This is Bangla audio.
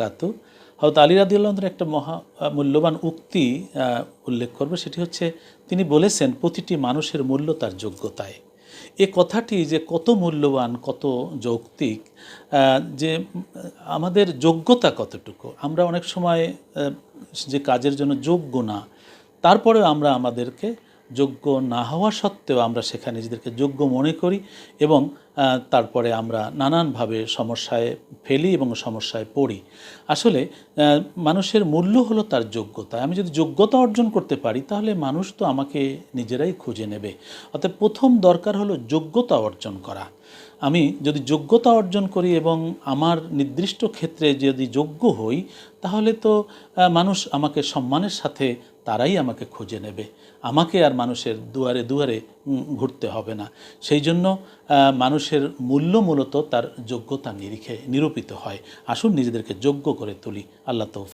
বরকাত হয়তো আলী রাদিউল্লাহর একটা মহা মূল্যবান উক্তি উল্লেখ করবে। সেটি হচ্ছে, তিনি বলেছেন, প্রতিটি মানুষের মূল্য তার যোগ্যতায়। এ কথাটি যে কত মূল্যবান, কত যৌক্তিক যে আমাদের যোগ্যতা কতটুকু? আমরা অনেক সময় যে কাজের জন্য যোগ্য না, তারপরেও আমরা আমাদেরকে যোগ্য না হওয়া সত্ত্বেও আমরা সেখানে নিজেদেরকে যোগ্য মনে করি এবং তারপরে আমরা নানানভাবে সমস্যায় ফেলি এবং সমস্যায় পড়ি। আসলে মানুষের মূল্য হলো তার যোগ্যতা। আমি যদি যোগ্যতা অর্জন করতে পারি, তাহলে মানুষ তো আমাকে নিজেরাই খুঁজে নেবে। অর্থাৎ প্রথম দরকার হলো যোগ্যতা অর্জন করা। আমি যদি যোগ্যতা অর্জন করি এবং আমার নির্দিষ্ট ক্ষেত্রে যদি যোগ্য হই, তাহলে তো মানুষ আমাকে সম্মানের সাথে তারাই আমাকে খুঁজে নেবে। আমাকে আর মানুষের দুয়ারে দুয়ারে ঘুরতে হবে না। সেই জন্য মানুষের মূল্য মূলত তার যোগ্যতা নিরিখে নিরূপিত হয়। আসুন নিজেদেরকে যোগ্য করে তুলি। আল্লাহ তৌফিক।